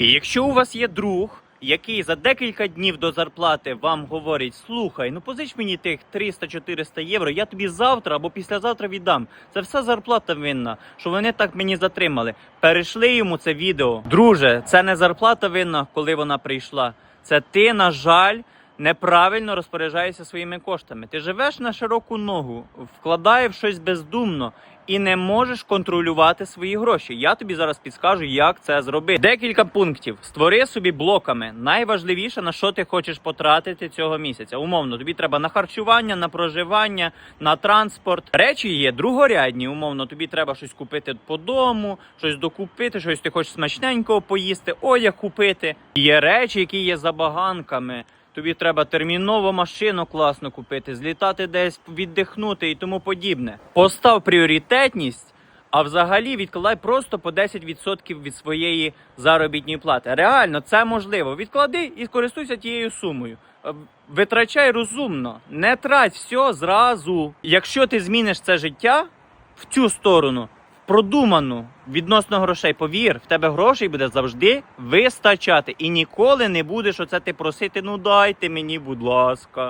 І якщо у вас є друг, який за декілька днів до зарплати вам говорить: слухай, ну позич мені тих 300-400 євро, я тобі завтра або післязавтра віддам. Це все зарплата винна, що вони так мені затримали. Перейшли йому це відео. Друже, це не зарплата винна, коли вона прийшла. Це ти, на жаль. Неправильно розпоряджаєшся своїми коштами. Ти живеш на широку ногу, вкладаєш щось бездумно і не можеш контролювати свої гроші. Я тобі зараз підскажу, як це зробити. Декілька пунктів. Створи собі блоками. Найважливіше на що ти хочеш потратити цього місяця. Умовно, тобі треба на харчування, на проживання, на транспорт. Речі є другорядні. Умовно, тобі треба щось купити по дому, щось докупити, щось ти хочеш смачненького поїсти, одяг купити. Є речі, які є забаганками. Тобі треба терміново машину класно купити, злітати десь, віддихнути і тому подібне. Постав пріоритетність, а взагалі відкладай просто по 10% від своєї заробітної плати. Реально, це можливо. Відклади і користуйся тією сумою. Е, Витрачай розумно, не трать все зразу. Якщо ти зміниш це життя в цю сторону, продуману відносно грошей, повір, в тебе грошей буде завжди вистачати. І ніколи не будеш оце ти просити, ну дайте мені, будь ласка.